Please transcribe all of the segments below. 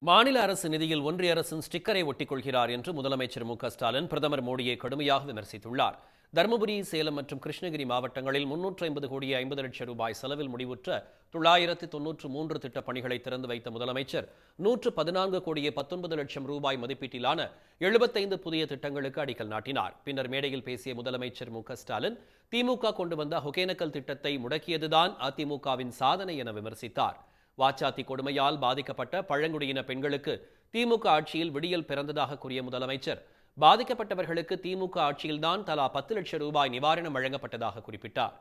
மாநில அரசு நிதியில் ஒன்றிய அரசின் ஸ்டிக்கரை ஒட்டிக்கொள்கிறார் என்று முதலமைச்சர் மு ஸ்டாலின் பிரதமர் மோடியை கடுமையாக விமர்சித்துள்ளார். தருமபுரி சேலம் மற்றும் கிருஷ்ணகிரி மாவட்டங்களில் முன்னூற்று ஐம்பது கோடி ஐம்பது லட்சம் ரூபாய் செலவில் முடிவுற்ற தொள்ளாயிரத்து தொன்னூற்று மூன்று திட்டப் பணிகளை திறந்து வைத்த முதலமைச்சர் நூற்று பதினான்கு கோடியே பத்தொன்பது லட்சம் ரூபாய் மதிப்பீட்டிலான எழுபத்தைந்து புதிய திட்டங்களுக்கு அடிக்கல் நாட்டினார். பின்னர் மேடையில் பேசிய முதலமைச்சர் மு ஸ்டாலின் திமுக கொண்டு வந்த ஒகேனக்கல் திட்டத்தை முடக்கியதுதான் அதிமுகவின் சாதனை என விமர்சித்தார். வாச்சாத்தி கொடுமையால் பாதிக்கப்பட்ட பழங்குடியின பெண்களுக்கு திமுக ஆட்சியில் விடியல் பிறந்ததாக கூறிய முதலமைச்சர் பாதிக்கப்பட்டவர்களுக்கு திமுக ஆட்சியில்தான் தலா பத்து லட்சம் ரூபாய் நிவாரணம் வழங்கப்பட்டதாக குறிப்பிட்டார்.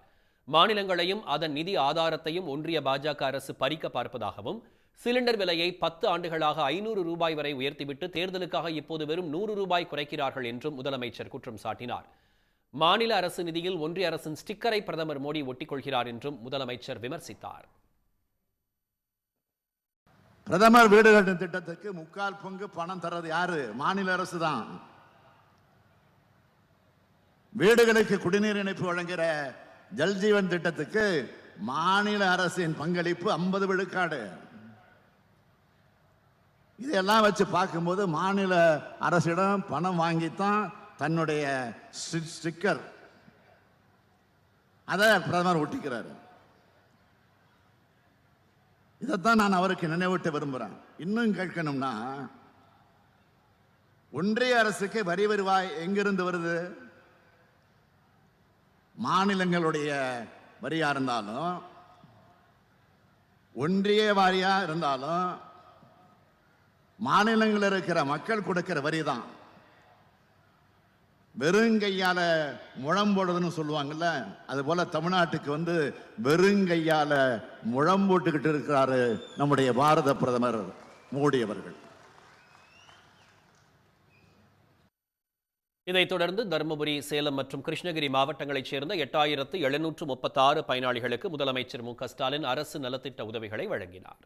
மாநிலங்களையும் அதன் நிதி ஆதாரத்தையும் ஒன்றிய பாஜக அரசு பறிக்க பார்ப்பதாகவும் சிலிண்டர் விலையை பத்து ஆண்டுகளாக ஐநூறு ரூபாய் வரை உயர்த்திவிட்டு தேர்தலுக்காக இப்போது வெறும் நூறு ரூபாய் குறைக்கிறார்கள் என்றும் முதலமைச்சர் குற்றம் சாட்டினார். மாநில அரசு நிதியில் ஒன்றிய அரசின் ஸ்டிக்கரை பிரதமர் மோடி ஒட்டிக்கொள்கிறார் என்றும் முதலமைச்சர் விமர்சித்தார். பிரதமர் வீடு கட்டும் திட்டத்துக்கு முக்கால் பங்கு பணம் தர்றது யாரு? மாநில அரசு தான் வீடுகளுக்கு குடிநீர் இணைப்பு வழங்குகிற ஜல்ஜீவன் திட்டத்துக்கு மாநில அரசின் பங்களிப்பு ஐம்பது விழுக்காடு. இதெல்லாம் வச்சு பார்க்கும்போது மாநில அரசிடம் பணம் வாங்கித்தான் தன்னுடைய ஸ்டிக்கர். அதை பிரதமர் ஒட்டிக்கிறாரு. இதைத்தான் நான் அவருக்கு நினைவூட்ட விரும்புகிறேன் இன்னும் கேட்கணும்னா ஒன்றிய அரசுக்கு வரி வருவாய் எங்கிருந்து வருது? மாநிலங்களுடைய வரியா இருந்தாலும் ஒன்றிய வாரியா இருந்தாலும் மாநிலங்களில் இருக்கிற மக்கள் கொடுக்கிற வரி தான் வெறுங்கையால முழம் போடுறதுன்னு சொல்லுவாங்கல்ல அதுபோல் தமிழ்நாட்டுக்கு வந்து வெறுங்கையால முழம் போட்டுக்கிட்டு இருக்கிறாரு நம்முடைய பாரத பிரதமர் மோடி அவர்கள். இதைத் தொடர்ந்து தருமபுரி சேலம் மற்றும் கிருஷ்ணகிரி மாவட்டங்களைச் சேர்ந்த எட்டாயிரத்து எழுநூற்று முப்பத்தாறு பயனாளிகளுக்கு முதலமைச்சர் மு க ஸ்டாலின் அரசு நலத்திட்ட உதவிகளை வழங்கினார்.